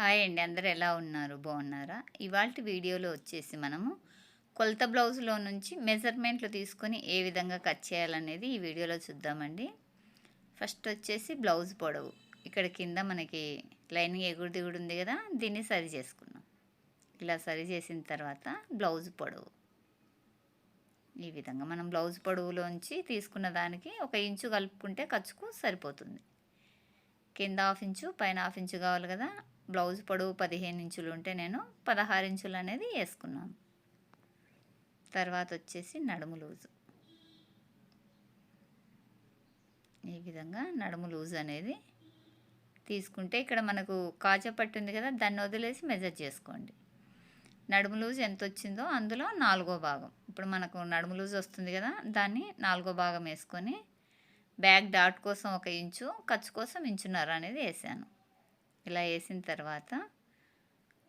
Hi అండి. అందరు ఎలా ఉన్నారు? బాగున్నారా? ఇవాళ వీడియోలో వచ్చేసి మనము కొలత బ్లౌజ్లో నుంచి మెజర్మెంట్లు తీసుకొని ఏ విధంగా కట్ చేయాలనేది ఈ వీడియోలో చూద్దామండి. ఫస్ట్ వచ్చేసి బ్లౌజ్ పొడవు. ఇక్కడ కింద మనకి లైనింగ్ ఎగుడు దిగుడు ఉంది కదా దీన్ని సరి చేసుకున్నాం ఇలా సరి చేసిన తర్వాత బ్లౌజ్ పొడవు. ఈ విధంగా మనం బ్లౌజ్ పొడవులోంచి తీసుకున్న దానికి ఒక ఇంచు కలుపుకుంటే ఖర్చుకు సరిపోతుంది. కింద హాఫ్ ఇంచు పైన హాఫ్ ఇంచు కావాలి కదా బ్లౌజ్ పొడవు పదిహేను ఇంచులు ఉంటే నేను పదహారు ఇంచులు అనేది వేసుకున్నాను. తర్వాత వచ్చేసి నడుము లూజు. ఈ విధంగా నడుము లూజ్ అనేది తీసుకుంటే ఇక్కడ మనకు కాచపట్టు ఉంది కదా దాన్ని వదిలేసి మెజర్ చేసుకోండి. నడుము లూజ్ ఎంత వచ్చిందో అందులో నాలుగో భాగం. ఇప్పుడు మనకు నడుము లూజ్ వస్తుంది కదా దాన్ని నాలుగో భాగం వేసుకొని బ్యాక్ డాట్ కోసం ఒక ఇంచు ఖర్చు కోసం ఇంచున్నర అనేది వేసాను. ఇలా వేసిన తర్వాత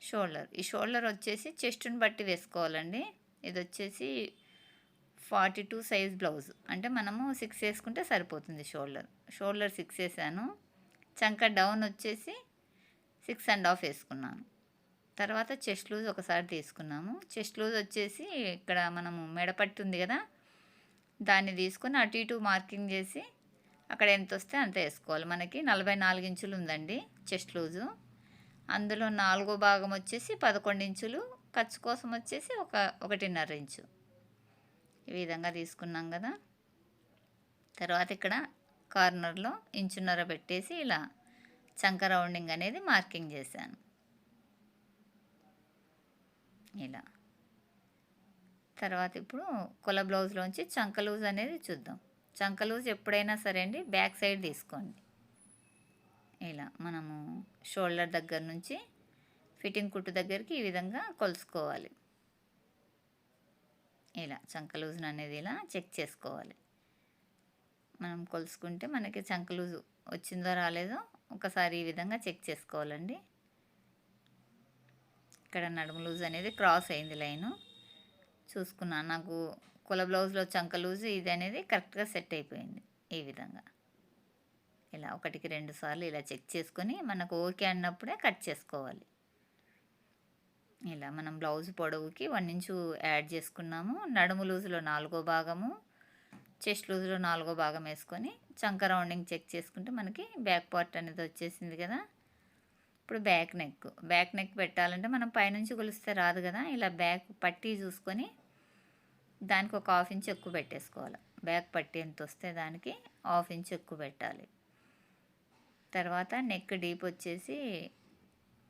షోల్డర్. ఈ షోల్డర్ వచ్చేసి చెస్ట్ని బట్టి వేసుకోవాలండి. ఇది వచ్చేసి ఫార్టీ టూ సైజ్ బ్లౌజ్. అంటే మనము సిక్స్ వేసుకుంటే సరిపోతుంది షోల్డర్. షోల్డర్ సిక్స్ వేసాను. చంక డౌన్ వచ్చేసి సిక్స్ అండ్ హాఫ్ వేసుకున్నాను. తర్వాత చెస్ట్ లూజ్ ఒకసారి తీసుకున్నాము. చెస్ట్ లూజ్ వచ్చేసి ఇక్కడ మనము మెడపట్టు ఉంది కదా దాన్ని తీసుకొని అటు ఇటు మార్కింగ్ చేసి అక్కడ ఎంత వస్తే అంత వేసుకోవాలి. మనకి నలభై నాలుగు ఇంచులు ఉందండి చెస్ట్ లూజు. అందులో నాలుగో భాగం వచ్చేసి పదకొండు ఇంచులు ఖర్చు కోసం వచ్చేసి ఒక ఒకటిన్నర ఇంచు. ఈ విధంగా తీసుకున్నాం కదా. తర్వాత ఇక్కడ కార్నర్లో ఇంచున్నర పెట్టేసి ఇలా చంక రౌండింగ్ అనేది మార్కింగ్ చేశాను. ఇలా. తర్వాత ఇప్పుడు కొల బ్లౌజ్లోంచి చంక లూజ్ అనేది చూద్దాం. చంక లూజ్ ఎప్పుడైనా సరే అండి బ్యాక్ సైడ్ తీసుకోండి. ఇలా మనము షోల్డర్ దగ్గర నుంచి ఫిట్టింగ్ కుట్టు దగ్గరికి ఈ విధంగా కొలుసుకోవాలి. ఇలా చంక అనేది ఇలా చెక్ చేసుకోవాలి. మనం కొలుసుకుంటే మనకి చంక లూజ్ వచ్చిందో రాలేదో ఒకసారి ఈ విధంగా చెక్ చేసుకోవాలండి. ఇక్కడ నడుము లూజ్ అనేది క్రాస్ అయింది లైను. చూసుకున్నాను నాకు కుల బ్లౌజ్లో చంక లూజ్ ఇది అనేది కరెక్ట్గా సెట్ అయిపోయింది ఈ విధంగా. ఇలా ఒకటికి రెండు సార్లు ఇలా చెక్ చేసుకొని మనకు ఓకే అన్నప్పుడే కట్ చేసుకోవాలి. ఇలా మనం బ్లౌజ్ పొడవుకి వన్ ఇంచు యాడ్ చేసుకున్నాము. నడుము లూజులో నాలుగో భాగము చెస్ట్ లూజులో నాలుగో భాగం వేసుకొని చంక రౌండింగ్ చెక్ చేసుకుంటే మనకి బ్యాక్ పార్ట్ అనేది వచ్చేసింది కదా. ఇప్పుడు బ్యాక్ నెక్ బ్యాక్ నెక్ పెట్టాలంటే మనం పైనుంచి కొలిస్తే రాదు కదా. ఇలా బ్యాక్ పట్టీ చూసుకొని దానికి ఒక హాఫ్ ఇంచ్ ఎక్కువ పెట్టేసుకోవాలి. బ్యాక్ పట్టి ఎంత వస్తే దానికి హాఫ్ ఇంచ్ ఎక్కువ పెట్టాలి. తర్వాత నెక్ డీప్ వచ్చేసి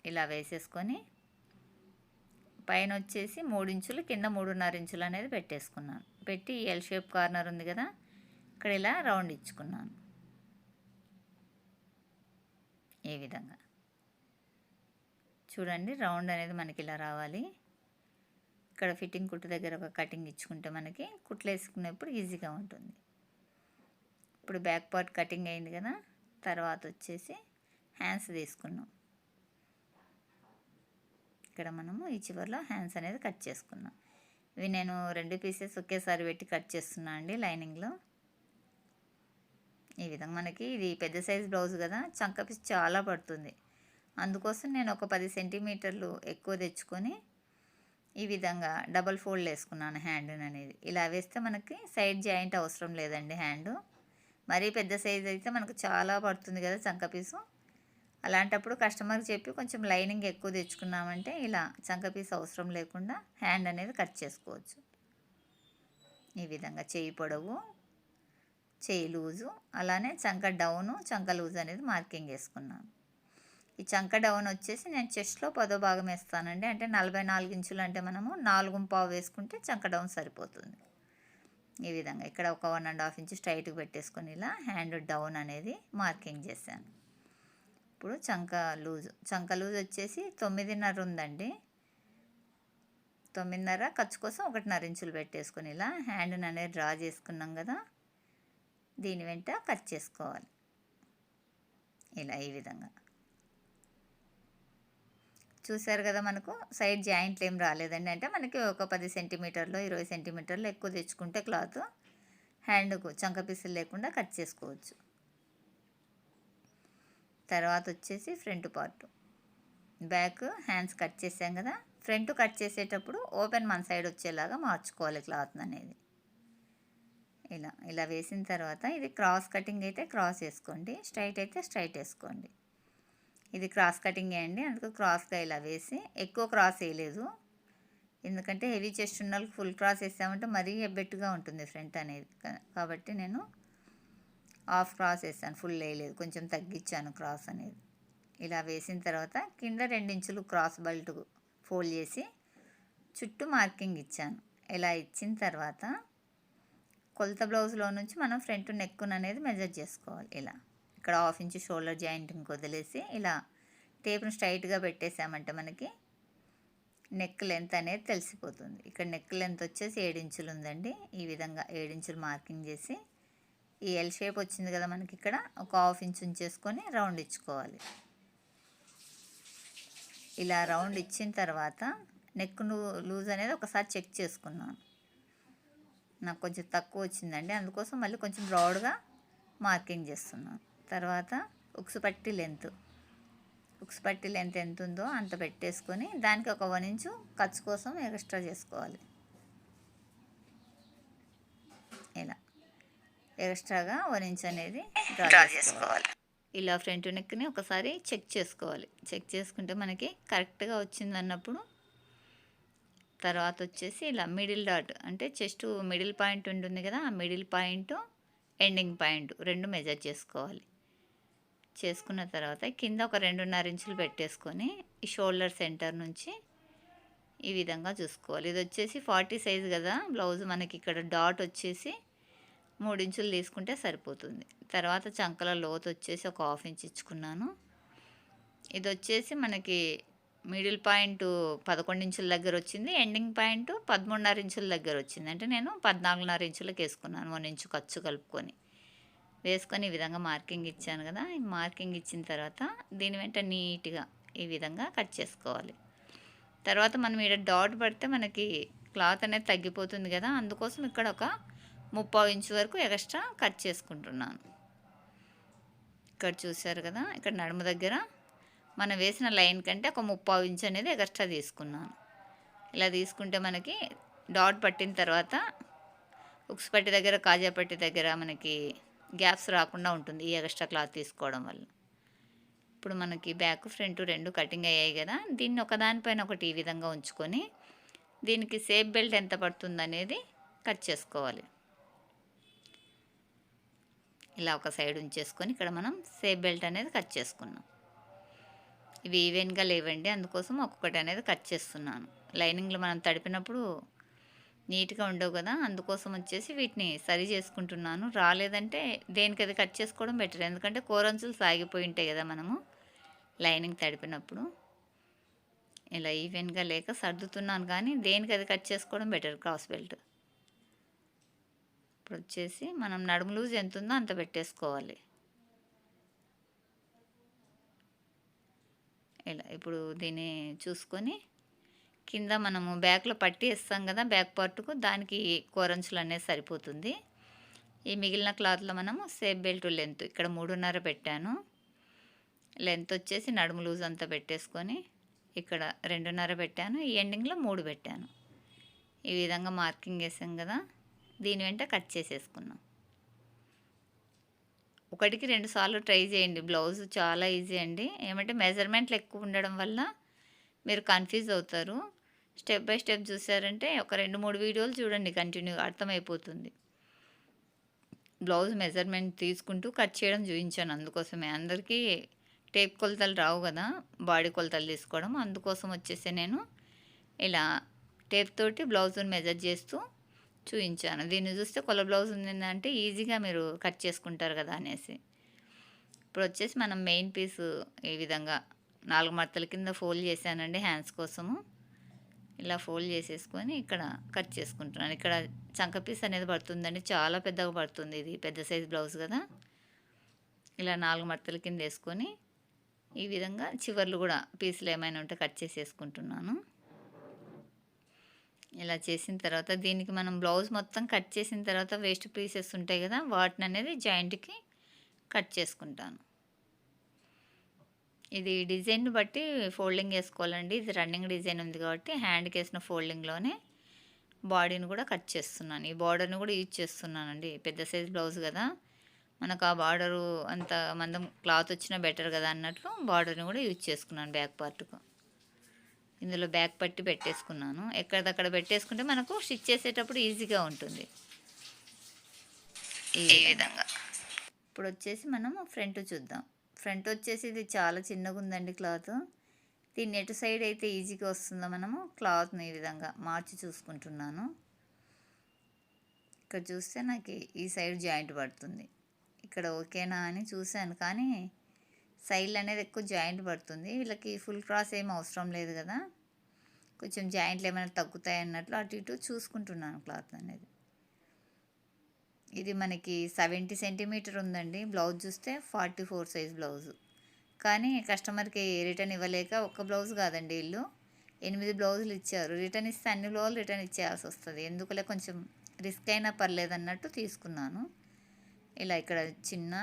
ఇలా వేసేసుకొని పైన వచ్చేసి మూడు ఇంచులు కింద మూడున్నర ఇంచులు అనేది పెట్టేసుకున్నాను. పెట్టి ఎల్ షేప్ కార్నర్ ఉంది కదా ఇక్కడ ఇలా రౌండ్ ఇచ్చుకున్నాను. ఈ విధంగా. చూడండి రౌండ్ అనేది మనకి ఇలా రావాలి. ఇక్కడ ఫిట్టింగ్ కుట్టు దగ్గర ఒక కటింగ్ ఇచ్చుకుంటే మనకి కుట్లు వేసుకునేప్పుడు ఈజీగా ఉంటుంది. ఇప్పుడు బ్యాక్ పార్ట్ కటింగ్ అయింది కదా తర్వాత వచ్చేసి హ్యాండ్స్ తీసుకున్నాం. ఇక్కడ మనము ఈ చివరిలో హ్యాండ్స్ అనేది కట్ చేసుకున్నాం. ఇవి నేను రెండు పీసెస్ ఒకేసారి పెట్టి కట్ చేస్తున్నా అండి లైనింగ్లో. ఈ విధంగా మనకి ఇది పెద్ద సైజ్ బ్లౌజ్ కదా చంక పీస్ చాలా పడుతుంది. అందుకోసం నేను ఒక పది సెంటీమీటర్లు ఎక్కువ తెచ్చుకొని ఈ విధంగా డబల్ ఫోల్డ్ వేసుకున్నాను హ్యాండ్ అనేది. ఇలా వేస్తే మనకి సైడ్ జాయింట్ అవసరం లేదండి హ్యాండ్. మరీ పెద్ద సైజ్ అయితే మనకు చాలా పడుతుంది కదా చంక పీసు. అలాంటప్పుడు కస్టమర్కి చెప్పి కొంచెం లైనింగ్ ఎక్కువ తెచ్చుకున్నామంటే ఇలా చంక పీస్ అవసరం లేకుండా హ్యాండ్ అనేది కట్ చేసుకోవచ్చు. ఈ విధంగా చేయి పొడవు చేయి లూజు అలానే చంక డౌను చంక లూజ్ అనేది మార్కింగ్ వేసుకున్నాను. ఈ చంక డౌన్ వచ్చేసి నేను చెస్ట్లో పదో భాగం వేస్తానండి. అంటే నలభై నాలుగు ఇంచులు అంటే మనము నాలుగు పావు వేసుకుంటే చంక డౌన్ సరిపోతుంది. ఈ విధంగా ఇక్కడ ఒక వన్ అండ్ హాఫ్ ఇంచ్ స్ట్రైట్గా పెట్టేసుకొని ఇలా హ్యాండ్ డౌన్ అనేది మార్కింగ్ చేశాను. ఇప్పుడు చంక లూజ్ చంక లూజ్ వచ్చేసి తొమ్మిదిన్నర ఉందండి. తొమ్మిదిన్నర ఖర్చు కోసం ఒకటిన్నర ఇంచులు పెట్టేసుకొని ఇలా హ్యాండ్ అనేది డ్రా చేసుకున్నాం కదా దీని వెంట కట్ చేసుకోవాలి. ఇలా ఈ విధంగా. చూసారు కదా మనకు సైడ్ జాయింట్లు ఏం రాలేదండి. అంటే మనకి ఒక పది సెంటీమీటర్లు ఇరవై సెంటీమీటర్లు ఎక్కువ తెచ్చుకుంటే క్లాత్ హ్యాండ్కు చంక పీసులు లేకుండా కట్ చేసుకోవచ్చు. తర్వాత వచ్చేసి front part. Back hands cut చేసాం కదా ఫ్రంట్ కట్ చేసేటప్పుడు ఓపెన్ మన సైడ్ వచ్చేలాగా మార్చుకోవాలి క్లాత్ అనేది. ఇలా ఇలా వేసిన తర్వాత ఇది క్రాస్ కటింగ్ అయితే క్రాస్ వేసుకోండి స్ట్రైట్ అయితే స్ట్రైట్ వేసుకోండి. ఇది క్రాస్ కటింగ్ అండి. అందుకు క్రాస్గా ఇలా వేసి ఎక్కువ క్రాస్ వేయలేదు. ఎందుకంటే హెవీ చెస్ట్ ఉన్న వాళ్ళకి ఫుల్ క్రాస్ వేసామంటే మరీ ఎబ్బెట్టుగా ఉంటుంది ఫ్రంట్ అనేది. కాబట్టి నేను హాఫ్ క్రాస్ వేసాను ఫుల్ వేయలేదు. కొంచెం తగ్గించాను క్రాస్ అనేది. ఇలా వేసిన తర్వాత కింద రెండించులు క్రాస్ బెల్ట్ ఫోల్డ్ చేసి చుట్టూ మార్కింగ్ ఇచ్చాను. ఇలా ఇచ్చిన తర్వాత కొలత బ్లౌజ్లో నుంచి మనం ఫ్రంట్ నెక్ అనేది మెజర్ చేసుకోవాలి. ఇలా. ఇక్కడ హాఫ్ ఇంచ్ షోల్డర్ జాయింట్ని వదిలేసి ఇలా టేప్ను స్ట్రైట్గా పెట్టేసామంటే మనకి. నెక్ లెంత్ అనేది తెలిసిపోతుంది. ఇక్కడ నెక్ లెంత్ వచ్చేసి ఏడించులు ఉందండి. ఈ విధంగా ఏడించులు మార్కింగ్ చేసి ఈ ఎల్ షేప్ వచ్చింది కదా మనకి ఇక్కడ. ఒక హాఫ్ ఇంచ్ ఉంచేసుకొని రౌండ్ ఇచ్చుకోవాలి. ఇలా రౌండ్ ఇచ్చిన తర్వాత నెక్ లూజ్ అనేది ఒకసారి చెక్ చేసుకున్నాను. నాకు కొంచెం తక్కువ వచ్చిందండి. అందుకోసం మళ్ళీ కొంచెం బ్రాడ్గా మార్కింగ్ చేస్తున్నాను. తర్వాత ఉక్స్ పట్టి లెంత్. ఉక్స్ పట్టి లెంత్ ఎంత ఉందో అంత పెట్టేసుకొని దానికి ఒక వన్ ఇంచు ఖర్చు కోసం ఎక్స్ట్రా చేసుకోవాలి. ఇలా. ఎక్స్ట్రాగా వన్ ఇంచ్ అనేది డ్రా చేసుకోవాలి. ఇలా ఫ్రంట్ నెక్ని ఒకసారి చెక్ చేసుకోవాలి. చెక్ చేసుకుంటే మనకి కరెక్ట్గా వచ్చింది అన్నప్పుడు తర్వాత వచ్చేసి ఇలా మిడిల్ డాట్ అంటే చెస్ట్ మిడిల్ పాయింట్ ఉంటుంది కదా ఆ మిడిల్ పాయింట్ ఎండింగ్ పాయింట్ రెండు మెజర్ చేసుకోవాలి. చేసుకున్న తర్వాత కింద ఒక రెండున్నర ఇంచులు పెట్టేసుకొని ఈ షోల్డర్ సెంటర్ నుంచి ఈ విధంగా చూసుకోవాలి. ఇది వచ్చేసి ఫార్టీ సైజ్ కదా బ్లౌజ్ మనకి ఇక్కడ డాట్ వచ్చేసి మూడు ఇంచులు తీసుకుంటే సరిపోతుంది. తర్వాత చంకల లోతు వచ్చేసి ఒక హాఫ్ ఇంచ్ ఇచ్చుకున్నాను. ఇది వచ్చేసి మనకి మిడిల్ పాయింట్ పదకొండు ఇంచుల దగ్గర వచ్చింది ఎండింగ్ పాయింట్ పదమూడున్నర ఇంచుల దగ్గర వచ్చింది. అంటే నేను పద్నాలుగున్నర ఇంచులకు వేసుకున్నాను వన్ ఇంచు ఖర్చు కలుపుకొని. వేసుకొని ఈ విధంగా మార్కింగ్ ఇచ్చాను కదా ఈ మార్కింగ్ ఇచ్చిన తర్వాత దీని వెంట నీట్గా ఈ విధంగా కట్ చేసుకోవాలి. తర్వాత మనం ఇక్కడ డాట్ పడితే మనకి క్లాత్ అనేది తగ్గిపోతుంది కదా అందుకోసం ఇక్కడ ఒక ముప్పై ఇంచు వరకు ఎక్స్ట్రా కట్ చేసుకుంటున్నాను. ఇక్కడ చూశారు కదా ఇక్కడ నడుము దగ్గర మనం వేసిన లైన్ కంటే ఒక ముప్పై ఇంచు అనేది ఎక్స్ట్రా తీసుకున్నాను. ఇలా తీసుకుంటే మనకి డాట్ పట్టిన తర్వాత ఉక్స్ పట్టి దగ్గర కాజా పట్టి దగ్గర మనకి గ్యాప్స్ రాకుండా ఉంటుంది ఈ ఎక్స్ట్రా క్లాత్ తీసుకోవడం వల్ల. ఇప్పుడు మనకి బ్యాక్ ఫ్రంట్ రెండు కటింగ్ అయ్యాయి కదా దీన్ని ఒకదానిపైన ఒకటి ఈ విధంగా ఉంచుకొని దీనికి సేఫ్ బెల్ట్ ఎంత పడుతుంది అనేది కట్ చేసుకోవాలి. ఇలా ఒక సైడ్ ఉంచేసుకొని ఇక్కడ మనం సేఫ్ బెల్ట్ అనేది కట్ చేసుకున్నాం. ఇవి ఈవెన్గా లేవండి అందుకోసం ఒక్కొక్కటి అనేది కట్ చేస్తున్నాను. లైనింగ్లు మనం తడిపినప్పుడు నీట్గా ఉండవు కదా అందుకోసం వచ్చేసి వీటిని సరి చేసుకుంటున్నాను. రాలేదంటే దేనికి అది కట్ చేసుకోవడం బెటర్. ఎందుకంటే కూరంచులు సాగిపోయి ఉంటాయి కదా మనము లైనింగ్ తడిపినప్పుడు. ఇలా ఈవెన్గా లేక సర్దుతున్నాను కానీ దేనికి అది కట్ చేసుకోవడం బెటర్ క్రాస్ బెల్ట్. ఇప్పుడు వచ్చేసి మనం నడుము లూజ్ ఎంత ఉందో అంత పెట్టేసుకోవాలి. ఇలా ఇప్పుడు దీన్ని చూసుకొని కింద మనము బ్యాక్లో పట్టి ఇస్తాం కదా బ్యాక్ పార్ట్కు దానికి కోరంచులు అనేది సరిపోతుంది. ఈ మిగిలిన క్లాత్లో మనము సేఫ్ బెల్ట్ లెంత్ ఇక్కడ మూడున్నర పెట్టాను. లెంత్ వచ్చేసి నడుము లూజ్ అంతా పెట్టేసుకొని ఇక్కడ రెండున్నర పెట్టాను. ఈ ఎండింగ్లో మూడు పెట్టాను. ఈ విధంగా మార్కింగ్ వేసాం కదా దీని వెంట కట్ చేసేసుకున్నాం. ఒకటికి రెండు సార్లు ట్రై చేయండి. బ్లౌజ్ చాలా ఈజీ అండి. ఏమంటే మెజర్మెంట్లు ఎక్కువ ఉండడం వల్ల మీరు కన్ఫ్యూజ్ అవుతారు. స్టెప్ బై స్టెప్ చూసారంటే ఒక రెండు మూడు వీడియోలు చూడండి కంటిన్యూగా అర్థమైపోతుంది. బ్లౌజ్ మెజర్మెంట్ తీసుకుంటూ కట్ చేయడం చూపించాను అందుకోసమే. అందరికీ టేప్ కొలతలు రావు కదా బాడీ కొలతలు తీసుకోవడం. అందుకోసం వచ్చేసి నేను ఇలా టేప్ తోటి బ్లౌజ్ని మెజర్ చేస్తూ చూపించాను. దీన్ని చూస్తే కొల బ్లౌజ్ ఉందంటే ఈజీగా మీరు కట్ చేసుకుంటారు కదా అనేసి. ఇప్పుడు వచ్చేసి మనం మెయిన్ పీస్ ఈ విధంగా నాలుగు మడతల కింద ఫోల్డ్ చేశానండి హ్యాండ్స్ కోసము. ఇలా ఫోల్డ్ చేసేసుకొని ఇక్కడ కట్ చేసుకుంటున్నాను. ఇక్కడ చంక పీస్ అనేది పడుతుందండి. చాలా పెద్దగా పడుతుంది ఇది. పెద్ద సైజ్ బ్లౌజ్ కదా. ఇలా నాలుగు మడతల కింద వేసుకొని ఈ విధంగా చివర్లు కూడా పీసులు ఏమైనా ఉంటే కట్ చేసేసుకుంటున్నాను. ఇలా చేసిన తర్వాత దీనికి మనం బ్లౌజ్ మొత్తం కట్ చేసిన తర్వాత వేస్ట్ పీసెస్ ఉంటాయి కదా వాటిని అనేది జాయింట్కి కట్ చేసుకుంటాను. ఇది డిజైన్ బట్టి ఫోల్డింగ్ వేసుకోవాలండి ఇది రన్నింగ్ డిజైన్ ఉంది కాబట్టి హ్యాండ్కి వేసిన ఫోల్డింగ్లోనే బాడీని కూడా కట్ చేస్తున్నాను. ఈ బార్డర్ని కూడా యూజ్ చేస్తున్నానండి. పెద్ద సైజ్ బ్లౌజ్ కదా. మనకు ఆ బార్డరు అంత మందం క్లాత్ వచ్చినా బెటర్ కదా అన్నట్లు బార్డర్ని కూడా యూజ్ చేసుకున్నాను బ్యాక్ పార్ట్కు. ఇందులో బ్యాక్ పట్టి పెట్టేసుకున్నాను. ఎక్కడిదక్కడ పెట్టేసుకుంటే మనకు స్టిచ్ చేసేటప్పుడు ఈజీగా ఉంటుంది. ఈ విధంగా. ఇప్పుడు వచ్చేసి మనం ఫ్రంట్ చూద్దాం. ఫ్రంట్ వచ్చేసి ఇది చాలా చిన్నగా ఉందండి క్లాత్. దీన్ని ఎటు సైడ్ అయితే ఈజీగా వస్తుందో మనము క్లాత్ని ఈ విధంగా మార్చి చూసుకుంటున్నాను. ఇక్కడ చూస్తే నాకు ఈ సైడ్ జాయింట్ పడుతుంది. ఇక్కడ ఓకేనా అని చూశాను కానీ సైడ్ అనేది ఎక్కువ జాయింట్ పడుతుంది. వీళ్ళకి ఫుల్ క్రాస్ ఏం అవసరం లేదు కదా. కొంచెం జాయింట్లు ఏమైనా తగ్గుతాయి అన్నట్లు అటు ఇటు చూసుకుంటున్నాను క్లాత్ అనేది. ఇది మనకి సెవెంటీ సెంటీమీటర్ ఉందండి. బ్లౌజ్ చూస్తే ఫార్టీ ఫోర్ సైజ్ బ్లౌజు. కానీ కస్టమర్కి రిటర్న్ ఇవ్వలేక ఒక్క బ్లౌజ్ కాదండి వీళ్ళు ఎనిమిది బ్లౌజులు ఇచ్చారు. రిటర్న్ ఇస్తే అన్ని బ్లౌజులు రిటర్న్ ఇచ్చేయాల్సి వస్తుంది. ఎందుకులే కొంచెం రిస్క్ అయినా పర్లేదు అన్నట్టు తీసుకున్నాను. ఇలా ఇక్కడ చిన్న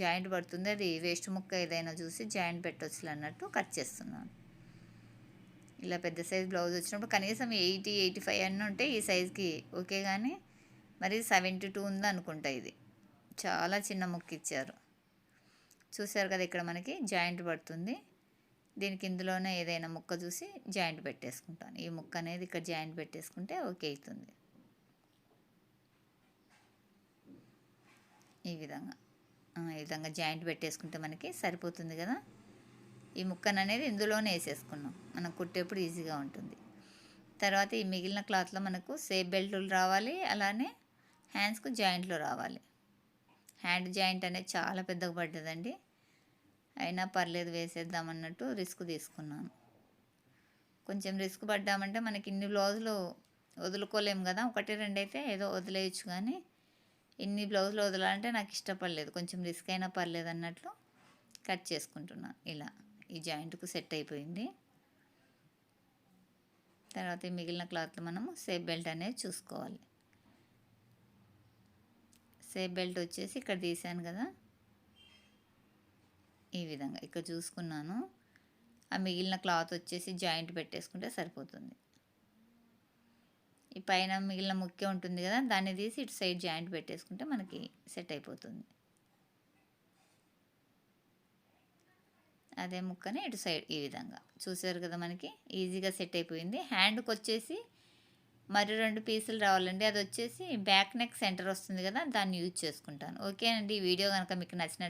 జాయింట్ పడుతుంది. అది వేస్ట్ ముక్క ఏదైనా చూసి జాయింట్ పెట్టవచ్చు అన్నట్టు కట్ చేస్తున్నాను. ఇలా పెద్ద సైజ్ బ్లౌజ్ వచ్చినప్పుడు కనీసం ఎయిటీ ఎయిటీ ఫైవ్ అన్నీ ఉంటే ఈ సైజ్కి ఓకే కానీ మరి సెవెంటీ టూ ఉంది అనుకుంటా ఇది. చాలా చిన్న ముక్క ఇచ్చారు. చూసారు కదా ఇక్కడ మనకి జాయింట్ పడుతుంది. దీనికి ఇందులోనే ఏదైనా ముక్క చూసి జాయింట్ పెట్టేసుకుంటాను. ఈ ముక్క అనేది ఇక్కడ జాయింట్ పెట్టేసుకుంటే ఓకే అవుతుంది. ఈ విధంగా. ఈ విధంగా జాయింట్ పెట్టేసుకుంటే మనకి సరిపోతుంది కదా. ఈ ముక్కను అనేది ఇందులోనే వేసేసుకున్నాం. మనం కుట్టేప్పుడు ఈజీగా ఉంటుంది. తర్వాత ఈ మిగిలిన క్లాత్లో మనకు సేఫ్ బెల్టులు రావాలి. అలానే హ్యాండ్స్కు జాయింట్లు రావాలి. హ్యాండ్ జాయింట్ అనేది చాలా పెద్దగా పడ్డదండి. అయినా పర్లేదు వేసేద్దాం అన్నట్టు రిస్క్ తీసుకున్నాను. కొంచెం రిస్క్ పడ్డామంటే మనకి ఇన్ని బ్లౌజులు వదులుకోలేము కదా ఒకటి రెండు అయితే ఏదో వదిలేయచ్చు కానీ ఇన్ని బ్లౌజులు వదలాలంటే నాకు ఇష్టపడలేదు. కొంచెం రిస్క్ అయినా పర్లేదు అన్నట్లు కట్ చేసుకుంటున్నాను ఇలా. ఈ జాయింట్కు సెట్ అయిపోయింది. తర్వాత మిగిలిన క్లాత్ మనము సేఫ్ బెల్ట్ అనేది చూసుకోవాలి. సేఫ్ బెల్ట్ వచ్చేసి ఇక్కడ తీసాను కదా. ఈ విధంగా ఇక్కడ చూసుకున్నాను. ఆ మిగిలిన క్లాత్ వచ్చేసి జాయింట్ పెట్టేసుకుంటే సరిపోతుంది. ఈ పైన మిగిలిన ముఖ్య ఉంటుంది కదా దాన్ని తీసి ఇటు సైడ్ జాయింట్ పెట్టేసుకుంటే మనకి సెట్ అయిపోతుంది. అదే ముక్కని ఇటు సైడ్ ఈ విధంగా. చూసారు కదా మనకి? ఈజీగా సెట్ అయిపోయింది. హ్యాండ్కి వచ్చేసి మరి రెండు పీసులు రావాలండి. అది వచ్చేసి బ్యాక్ నెక్ సెంటర్ వస్తుంది కదా దాన్ని యూజ్ చేసుకుంటాను. ఓకేనండి ఈ వీడియో కనుక మీకు నచ్చిన